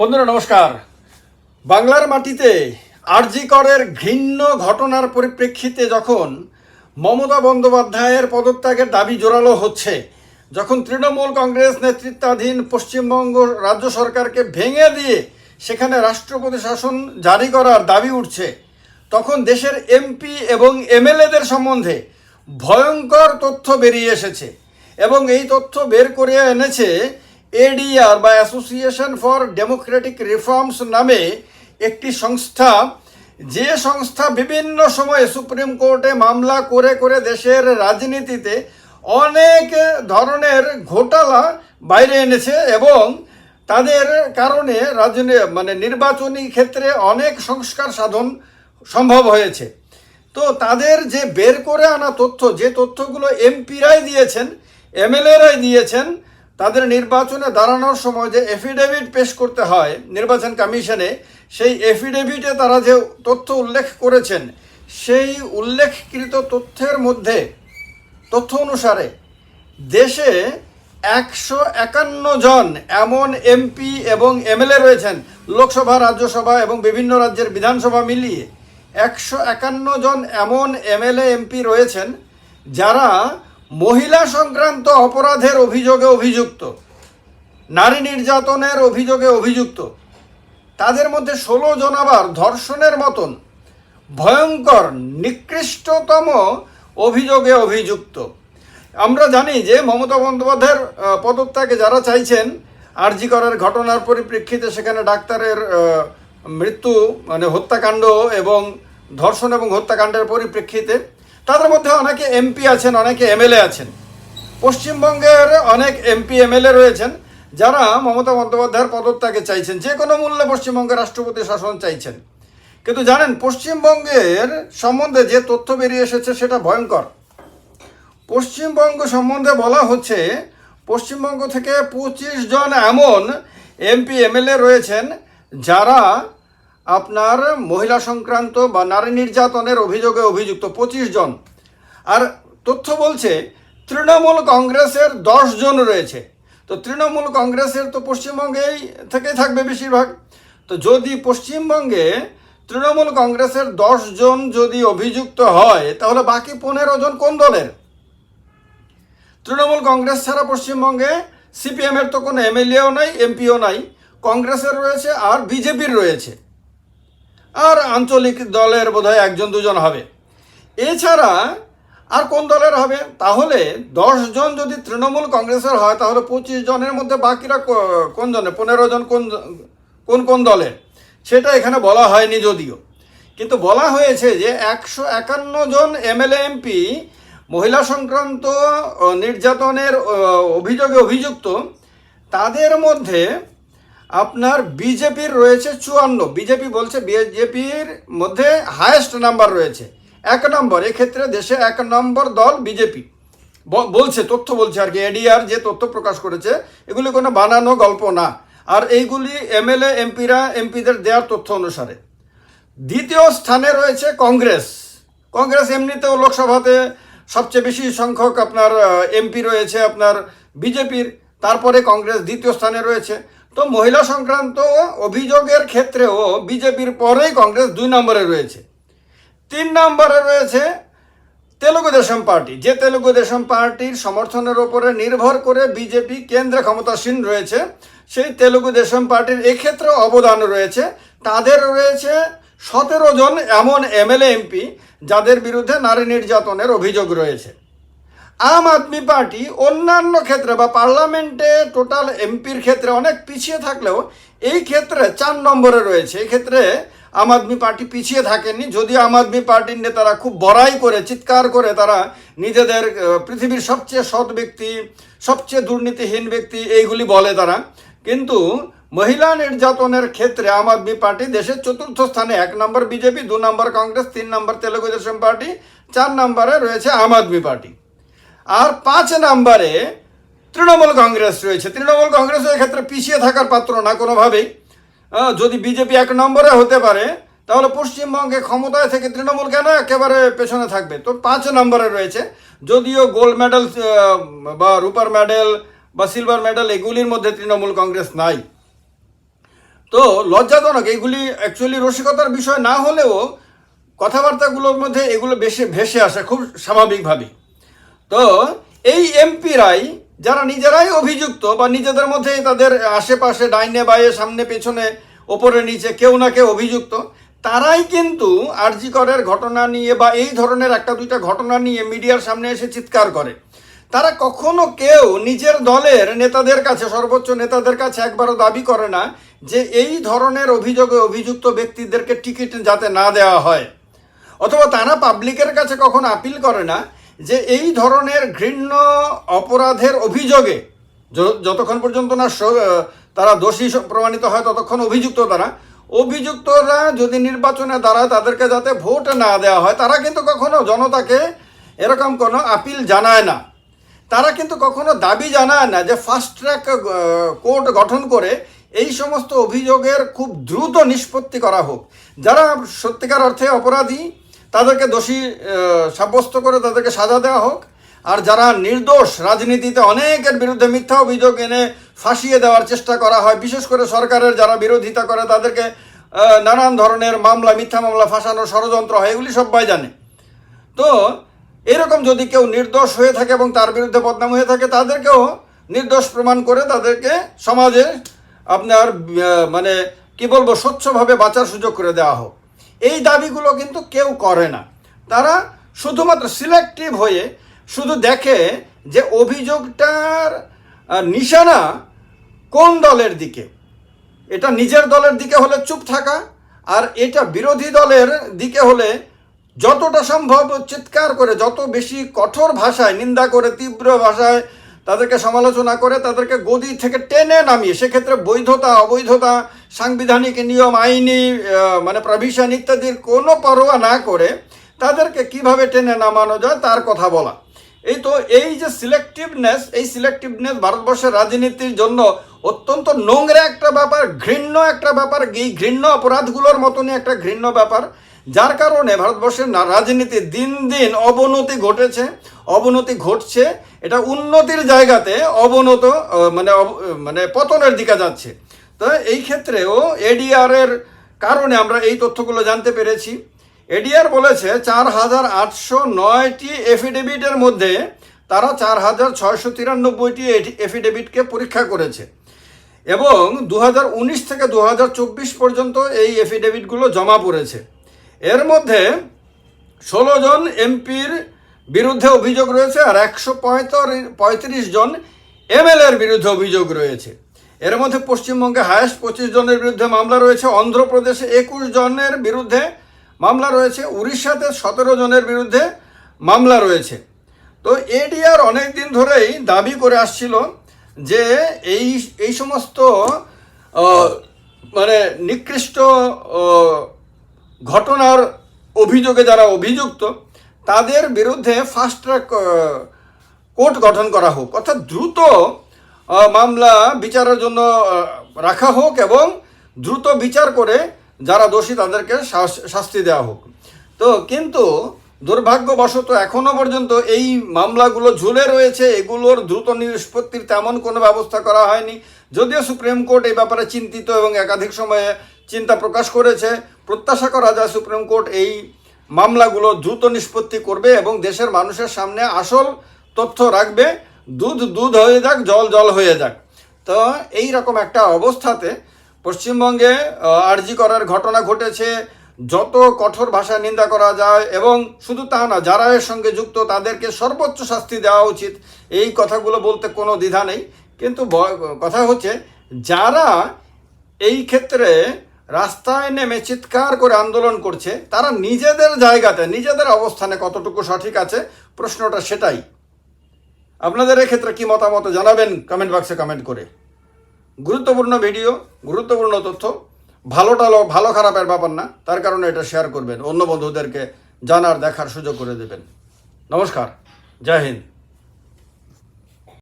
বন্ধুরা, নমস্কার। বাংলার মাটিতে আরজি করের ঘৃণ্য ঘটনার পরিপ্রেক্ষিতে যখন মমতা বন্দ্যোপাধ্যায়ের পদত্যাগের দাবি জোরালো হচ্ছে, যখন তৃণমূল কংগ্রেস নেতৃত্বাধীন পশ্চিমবঙ্গ রাজ্য সরকারকে ভেঙে দিয়ে সেখানে রাষ্ট্রপতি শাসন জারি করার দাবি উঠছে, তখন দেশের এমপি এবং এমএলএদের সম্বন্ধে ভয়ঙ্কর তথ্য বেরিয়ে এসেছে এবং এই তথ্য বের করে এনেছে এডিআর বা অ্যাসোসিয়েশন ফর ডেমোক্রেটিক রিফর্মস নামে একটি সংস্থা। যে সংস্থা বিভিন্ন সময়ে সুপ্রিম কোর্টে মামলা করে করে দেশের রাজনীতিতে অনেক ধরনের ঘোটালা বাইরে এনেছে এবং তাদের কারণে রাজনী মানে নির্বাচনী ক্ষেত্রে অনেক সংস্কার সাধন সম্ভব হয়েছে। তো তাদের যে বের করে আনা তথ্য, যে তথ্যগুলো এমপিরাই দিয়েছেন এমএলএরাই দিয়েছেন তাদের নির্বাচনে দাঁড়ানোর সময় যে এফিডেভিট পেশ করতে হয় নির্বাচন কমিশনে, সেই এফিডেভিটে তারা যে তথ্য উল্লেখ করেছেন, সেই উল্লেখকৃত তথ্যের মধ্যে, তথ্য অনুসারে দেশে একশো একান্ন জন এমন এমপি এবং এমএলএ রয়েছেন, লোকসভা, রাজ্যসভা এবং বিভিন্ন রাজ্যের বিধানসভা মিলিয়ে। একশো একান্ন জন এমন এমএলএ, এমপি রয়েছেন যারা মহিলা সংক্রান্ত অপরাধের অভিযোগে অভিযুক্ত, নারী নির্যাতনের অভিযোগে অভিযুক্ত, তাদের মধ্যে ষোলো জন আবার ধর্ষণের মতন ভয়ঙ্কর, নিকৃষ্টতম অভিযোগে অভিযুক্ত। আমরা জানি যে মমতা বন্দ্যোপাধ্যায়ের পদত্যাগে যারা চাইছেন, আরজি করার ঘটনার পরিপ্রেক্ষিতে সেখানে ডাক্তারের মৃত্যু মানে হত্যাকাণ্ড এবং ধর্ষণ এবং হত্যাকাণ্ডের পরিপ্রেক্ষিতে তাদের মধ্যে অনেকে এমপি আছেন, অনেকে এমএলএ আছেন। পশ্চিমবঙ্গের অনেক এমপি এমএলএ রয়েছেন, যারা মমতা বন্দ্যোপাধ্যায়ের পদত্যাগে চাইছেন। যে কোনো মূল্যে পশ্চিমবঙ্গের রাষ্ট্রপতি শাসন চাইছেন। কিন্তু জানেন, পশ্চিমবঙ্গের সম্বন্ধে যে তথ্য বেরিয়ে এসেছে, সেটা ভয়ঙ্কর। পশ্চিমবঙ্গ সম্বন্ধে বলা হচ্ছে, পশ্চিমবঙ্গ থেকে পঁচিশ জন এমন এমপি এমএলএ রয়েছেন, যারা আপনার মহিলা সংক্রান্ত বা নারী নির্যাতনের অভিযোগে অভিযুক্ত পঁচিশ জন। আর তথ্য বলছে, তৃণমূল কংগ্রেসের দশ জন রয়েছে। তো তৃণমূল কংগ্রেসের তো পশ্চিমবঙ্গেই থেকেই থাকবে বেশিরভাগ। তো যদি পশ্চিমবঙ্গে তৃণমূল কংগ্রেসের দশ জন যদি অভিযুক্ত হয়, তাহলে বাকি পনেরো জন কোন দলের? তৃণমূল কংগ্রেস ছাড়া পশ্চিমবঙ্গে সিপিএমের তো কোনো এমএলএও নাই, এমপিও নাই। কংগ্রেসের রয়েছে আর বিজেপির রয়েছে। আর আঞ্চলিক দলের বোধহয় একজন দুজন হবে। এছাড়া আর কোন দলের হবে? তাহলে দশ জন যদি তৃণমূল কংগ্রেসের হয়, তাহলে পঁচিশ জনের মধ্যে বাকিরা কোন জনে পনেরো জন কোন কোন কোন দলের? সেটা এখানে বলা হয়নি যদিও। কিন্তু বলা হয়েছে যে একশো একান্ন জন এমএলএ, এমপি মহিলা সংক্রান্ত নির্যাতনের অভিযোগে অভিযুক্ত, তাদের মধ্যে আপনার বিজেপির রয়েছে চুয়ান্ন। বিজেপি বলছে বিজেপির মধ্যে হায়েস্ট নাম্বার রয়েছে। এক নম্বর, এক্ষেত্রে দেশে এক নম্বর দল বিজেপি। বলছে, তথ্য বলছে আর কি, এডিআর যে তথ্য প্রকাশ করেছে, এগুলি কোনো বানানো গল্প না। আর এইগুলি এমএলএ, এমপিরা, এমপিদের দেওয়ার তথ্য অনুসারে। দ্বিতীয় স্থানে রয়েছে কংগ্রেস। কংগ্রেস এমনিতেও লোকসভাতে সবচেয়ে বেশি সংখ্যক আপনার এমপি রয়েছে আপনার বিজেপির। তারপরে কংগ্রেস দ্বিতীয় স্থানে রয়েছে। তো মহিলা সংক্রান্ত অভিযোগের ক্ষেত্রেও বিজেপির পরেই কংগ্রেস দুই নম্বরে রয়েছে। তিন নম্বরে রয়েছে তেলুগু দেশম পার্টি। যে তেলুগু দেশম পার্টির সমর্থনের ওপরে নির্ভর করে বিজেপি কেন্দ্রে ক্ষমতাসীন রয়েছে, সেই তেলুগু দেশম পার্টির এক্ষেত্রে অবদান রয়েছে। তাদের রয়েছে সতেরো জন এমন এমএলএ এমপি, যাদের বিরুদ্ধে নারী নির্যাতনের অভিযোগ রয়েছে। আম আদমি পার্টি অন্যান্য ক্ষেত্রে বা পার্লামেন্টে টোটাল এমপির ক্ষেত্রে অনেক পিছিয়ে থাকলেও এই ক্ষেত্রে চার নম্বরে রয়েছে। এই ক্ষেত্রে আম আদমি পার্টি পিছিয়ে থাকেনি। যদিও আম আদমি পার্টির নেতারা খুব বড়াই করে, চিৎকার করে তারা নিজেদের পৃথিবীর সবচেয়ে সৎ ব্যক্তি, সবচেয়ে দুর্নীতিহীন ব্যক্তি এইগুলি বলে তারা। কিন্তু মহিলা নির্যাতনের ক্ষেত্রে আম আদমি পার্টি দেশের চতুর্থ স্থানে, এক নম্বর বিজেপি, দু নম্বর কংগ্রেস, তিন নম্বর তেলুগু দেশম পার্টি, চার নম্বরে রয়েছে আম আদমি পার্টি। আর পাঁচ নাম্বারে তৃণমূল কংগ্রেস রয়েছে। তৃণমূল কংগ্রেস ক্ষেত্রে পিছিয়ে থাকার পাত্র না কোনোভাবেই। যদি বিজেপি এক নম্বরে হতে পারে, তাহলে পশ্চিমবঙ্গে ক্ষমতায় থেকে তৃণমূল কেন একেবারে পেছনে থাকবে? তো পাঁচ নম্বরে রয়েছে। যদিও গোল্ড মেডেল বা রূপার মেডেল, বা সিলভার মেডেল, এগুলির মধ্যে তৃণমূল কংগ্রেস নাই। তো লজ্জাজনক, এগুলি অ্যাকচুয়ালি রসিকতার বিষয় না হলেও কথাবার্তাগুলোর মধ্যে এগুলো বেশি ভেসে আসে, খুব স্বাভাবিকভাবে তো এই এমপিরাই যারা নিজেরাই অভিযুক্ত বা নিজেদের মধ্যে তাদের আশেপাশে ডাইনে বাইয়ে সামনে পেছনে, ওপরে নিচে কেউ না কেউ অভিযুক্ত, তারাই কিন্তু আরজিকরের ঘটনা নিয়ে বা এই ধরনের একটা দুইটা ঘটনা নিয়ে মিডিয়ার সামনে এসে চিৎকার করে। তারা কখনো কেউ নিজের দলের নেতাদের কাছে, সর্বোচ্চ নেতাদের কাছে একবারও দাবি করে না যে এই ধরনের অভিযোগে অভিযুক্ত ব্যক্তিদেরকে টিকিট যাতে না দেওয়া হয়। অথবা তারা পাবলিকের কাছে কখনো আপিল করে না যে এই ধরনের ঘৃণ্য অপরাধের অভিযোগে যতক্ষণ পর্যন্ত না তারা দোষী প্রমাণিত হয় ততক্ষণ অভিযুক্ত তারা অভিযুক্তরা যদি নির্বাচনে দাঁড়ায় তাদেরকে যাতে ভোট না দেওয়া হয়, তারা কিন্তু কখনো জনতাকে এরকম কোনো আপিল জানায় না। তারা কিন্তু কখনো দাবি জানায় না যে ফাস্ট ট্র্যাক কোর্ট গঠন করে এই সমস্ত অভিযোগের খুব দ্রুত নিষ্পত্তি করা হোক। যারা সত্যিকার অর্থে অপরাধী তাদেরকে দোষী সাব্যস্ত করে তাদেরকে সাজা দেওয়া হোক। আর যারা নির্দোষ, রাজনীতিতে অনেকের বিরুদ্ধে মিথ্যা অভিযোগ এনে ফাঁসিয়ে দেওয়ার চেষ্টা করা হয়, বিশেষ করে সরকারের যারা বিরোধিতা করে তাদেরকে নানান ধরনের মামলা, মিথ্যা মামলা, ফাঁসানোর ষড়যন্ত্র হয়, এগুলি সবাই জানে। তো, এরকম যদি কেউ নির্দোষ হয়ে থাকে এবং তার বিরুদ্ধে বদনাম হয়ে থাকে, তাদেরকেও নির্দোষ প্রমাণ করে তাদেরকে সমাজে আপনার মানে কি বলব, স্বচ্ছভাবে বাঁচার সুযোগ করে দেওয়া হোক। এই দাবিগুলো কিন্তু কেউ করে না। তারা শুধুমাত্র সিলেক্টিভ হয়ে শুধু দেখে যে অভিযোগটার নিশানা কোন দলের দিকে। এটা নিজের দলের দিকে হলে চুপ থাকা আর এটা বিরোধী দলের দিকে হলে যতটা সম্ভব চিৎকার করে, যত বেশি কঠোর ভাষায়, নিন্দা করে, তীব্র ভাষায় তাদেরকে সমালোচনা করে তাদেরকে গদি থেকে টেনে নামিয়ে, সেক্ষেত্রে বৈধতা, অবৈধতা, সাংবিধানিক নিয়ম, আইনি মানে প্রভিশন ইত্যাদির কোনো পরোয়া না করে তাদেরকে কীভাবে টেনে নামানো যায় তার কথা বলা। এই তো এই যে সিলেক্টিভনেস এই সিলেক্টিভনেস ভারতবর্ষের রাজনীতির জন্য অত্যন্ত নোংরা একটা ব্যাপার, ঘৃণ্য একটা ব্যাপার, এই ঘৃণ্য অপরাধগুলোর মতনই একটা ঘৃণ্য ব্যাপার। যার কারণে ভারতবর্ষের রাজনীতি দিন দিন অবনতি ঘটেছে, অবনতি ঘটছে। এটা উন্নতির জায়গাতে অবনত মানে মানে পতনের দিকে যাচ্ছে। তো এই ক্ষেত্রেও এডিআর এর কারণে আমরা এই তথ্যগুলো জানতে পেরেছি। এডিআর বলেছে চার হাজার আটশো নয়টি এফিডেভিটের মধ্যে তারা চার হাজার ছয়শো তিরানব্বইটি এফিডেভিটকে পরীক্ষা করেছে। এবং দু হাজার উনিশ থেকে দু হাজার চব্বিশ পর্যন্ত এই এফিডেভিটগুলো জমা পড়েছে। এর মধ্যে ষোলো জন এমপির বিরুদ্ধে অভিযোগ রয়েছে আর একশো পঁয়ত্রিশ জন এমএলএর বিরুদ্ধে অভিযোগ রয়েছে। এর মধ্যে পশ্চিমবঙ্গে হায়েস্ট পঁচিশ জনের বিরুদ্ধে মামলা রয়েছে। অন্ধ্রপ্রদেশে একুশ জনের বিরুদ্ধে মামলা রয়েছে। উড়িষ্যাতে সতেরো জনের বিরুদ্ধে মামলা রয়েছে। তো এডিআর অনেক দিন ধরেই দাবি করে আসছিল যে এই এই সমস্ত মানে নিকৃষ্ট ঘটনার অভিযোগে যারা অভিযুক্ত, তাদের বিরুদ্ধে ফাস্ট ট্র্যাক কোর্ট গঠন করা হোক। অর্থাৎ দ্রুত মামলা বিচারের জন্য রাখা হোক এবং দ্রুত বিচার করে যারা দোষী তাদেরকে শাস্তি দেওয়া হোক। তো কিন্তু দুর্ভাগ্যবশত এখনও পর্যন্ত এই মামলাগুলো ঝুলে রয়েছে। এগুলোর দ্রুত নিষ্পত্তির তেমন কোনো ব্যবস্থা করা হয়নি। যদিও সুপ্রিম কোর্ট এই ব্যাপারে চিন্তিত এবং একাধিক সময়ে চিন্তা প্রকাশ করেছে। প্রত্যাশা করা যায় সুপ্রিম কোর্ট এই মামলাগুলো দ্রুত নিষ্পত্তি করবে এবং দেশের মানুষের সামনে আসল তথ্য রাখবে। দুধ দুধ হয়ে যাক, জল জল হয়ে যাক। তো এই রকম একটা অবস্থাতে পশ্চিমবঙ্গে আরজি করার ঘটনা ঘটেছে। যত কঠোর ভাষা নিন্দা করা যায় এবং শুধু তা না, যারা এর সঙ্গে যুক্ত তাদেরকে সর্বোচ্চ শাস্তি দেওয়া উচিত। এই কথাগুলো বলতে কোনো দ্বিধা নেই। কিন্তু কথা হচ্ছে, যারা এই ক্ষেত্রে রাস্তায় নেমে চিৎকার করে আন্দোলন করছে, তারা নিজেদের জায়গাতে, নিজেদের অবস্থানে কতটুকু সঠিক আছে? প্রশ্নটা সেটাই। আপনাদের এক্ষেত্রে কি মতামত জানাবেন কমেন্ট বক্সে কমেন্ট করে। গুরুত্বপূর্ণ ভিডিও গুরুত্বপূর্ণ তথ্য, ভালোটা ভালো খারাপের ব্যাপার না, তার কারণে এটা শেয়ার করবেন। অন্য বন্ধুদেরকে জানার, দেখার সুযোগ করে দেবেন। নমস্কার, জয় হিন্দ।